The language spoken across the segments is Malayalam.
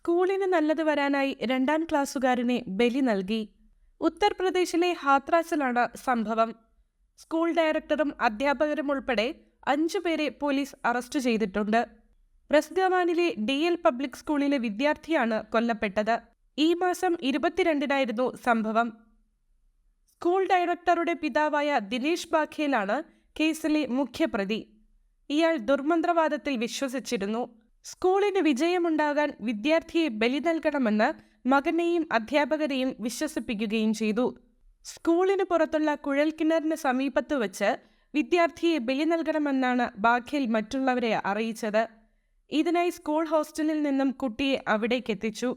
സ്കൂളിന് നല്ലത് വരാനായി രണ്ടാം ക്ലാസ്സുകാരനെ ബലി നൽകി. ഉത്തർപ്രദേശിലെ ഹാത്രാസിലാണ് സംഭവം. സ്കൂൾ ഡയറക്ടറും അധ്യാപകരും ഉൾപ്പെടെ അഞ്ചുപേരെ പോലീസ് അറസ്റ്റ് ചെയ്തിട്ടുണ്ട്. റസ്ഗവാനിലെ ഡി എൽ പബ്ലിക് സ്കൂളിലെ വിദ്യാർത്ഥിയാണ് കൊല്ലപ്പെട്ടത്. ഈ മാസം ഇരുപത്തിരണ്ടിനായിരുന്നു സംഭവം. സ്കൂൾ ഡയറക്ടറുടെ പിതാവായ ദിനേഷ് ബാഖേലാണ് കേസിലെ മുഖ്യപ്രതി. ഇയാൾ ദുർമന്ത്രവാദത്തിൽ വിശ്വസിച്ചിരുന്നു. സ്കൂളിന് വിജയമുണ്ടാകാൻ വിദ്യാർത്ഥിയെ ബലി നൽകണമെന്ന് മകനെയും അധ്യാപകരെയും വിശ്വസിപ്പിക്കുകയും ചെയ്തു. സ്കൂളിന് പുറത്തുള്ള കുഴൽക്കിണറിന് സമീപത്ത് വച്ച് വിദ്യാർത്ഥിയെ ബലി നൽകണമെന്നാണ് ബാഖേൽ മറ്റുള്ളവരെ അറിയിച്ചത്. ഇതിനായി സ്കൂൾ ഹോസ്റ്റലിൽ നിന്നും കുട്ടിയെ അവിടേക്ക് എത്തിച്ചു.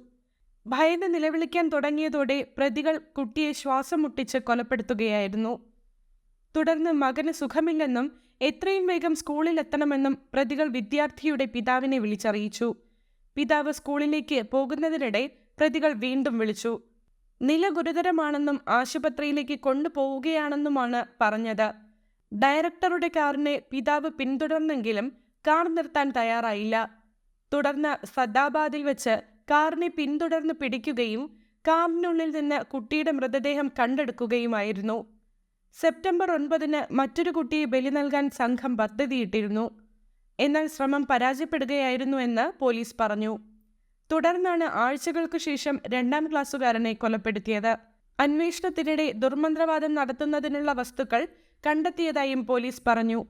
ഭയന്ന് നിലവിളിക്കാൻ തുടങ്ങിയതോടെ പ്രതികൾ കുട്ടിയെ ശ്വാസം മുട്ടിച്ച് കൊലപ്പെടുത്തുകയായിരുന്നു. തുടർന്ന് മകന് സുഖമില്ലെന്നും എത്രയും വേഗം സ്കൂളിലെത്തണമെന്നും പ്രതികൾ വിദ്യാർത്ഥിയുടെ പിതാവിനെ വിളിച്ചറിയിച്ചു. പിതാവ് സ്കൂളിലേക്ക് പോകുന്നതിനിടെ പ്രതികൾ വീണ്ടും വിളിച്ചു. നില ഗുരുതരമാണെന്നും ആശുപത്രിയിലേക്ക് കൊണ്ടുപോവുകയാണെന്നുമാണ് പറഞ്ഞത്. ഡയറക്ടറുടെ കാറിനെ പിതാവ് പിന്തുടർന്നെങ്കിലും കാർ നിർത്താൻ തയ്യാറായില്ല. തുടർന്ന് സദാബാദിൽ വെച്ച് കാറിനെ പിന്തുടർന്ന് പിടിക്കുകയും കാറിനുള്ളിൽ നിന്ന് കുട്ടിയുടെ മൃതദേഹം കണ്ടെടുക്കുകയുമായിരുന്നു. സെപ്റ്റംബർ ഒൻപതിന് മറ്റൊരു കുട്ടിയെ ബലി നൽകാൻ സംഘം പദ്ധതിയിട്ടിരുന്നു. എന്നാൽ ശ്രമം പരാജയപ്പെടുകയായിരുന്നു എന്ന് പോലീസ് പറഞ്ഞു. തുടർന്നാണ് ആഴ്ചകൾക്കു ശേഷം രണ്ടാം ക്ലാസ്സുകാരനെ കൊലപ്പെടുത്തിയത്. അന്വേഷണത്തിനിടെ ദുർമന്ത്രവാദം നടത്തുന്നതിനുള്ള വസ്തുക്കൾ കണ്ടെത്തിയതായും പോലീസ് പറഞ്ഞു.